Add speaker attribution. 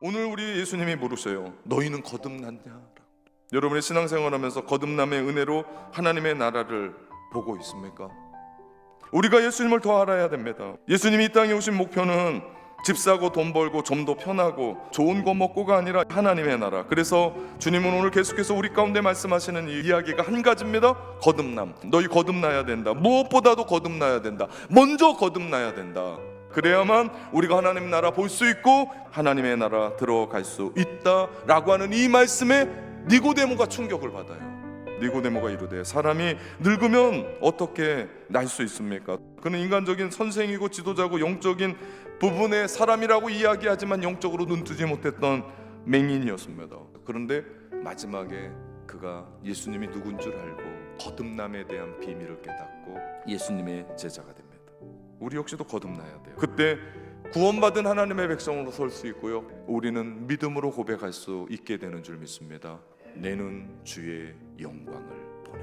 Speaker 1: 오늘 우리 예수님이 물으셔요. 너희는 거듭났냐? 여러분의 신앙생활하면서 거듭남의 은혜로 하나님의 나라를 보고 있습니까? 우리가 예수님을 더 알아야 됩니다. 예수님이 이 땅에 오신 목표는 집 사고 돈 벌고 좀 더 편하고 좋은 거 먹고가 아니라 하나님의 나라. 그래서 주님은 오늘 계속해서 우리 가운데 말씀하시는 이 이야기가 한 가지입니다. 거듭남. 너희 거듭나야 된다. 무엇보다도 거듭나야 된다. 먼저 거듭나야 된다. 그래야만 우리가 하나님 나라 볼 수 있고 하나님의 나라 들어갈 수 있다라고 하는 이 말씀에 니고데모가 충격을 받아요. 니고데모가 이르되 사람이 늙으면 어떻게 날 수 있습니까? 그는 인간적인 선생이고 지도자고 영적인 부분의 사람이라고 이야기하지만 영적으로 눈뜨지 못했던 맹인이었습니다. 그런데 마지막에 그가 예수님이 누군 줄 알고 거듭남에 대한 비밀을 깨닫고 예수님의 제자가 됩니다. 우리 역시도 거듭나야 돼요. 그때 구원받은 하나님의 백성으로 설 수 있고요. 우리는 믿음으로 고백할 수 있게 되는 줄 믿습니다. 내는 주의 영광을 보내.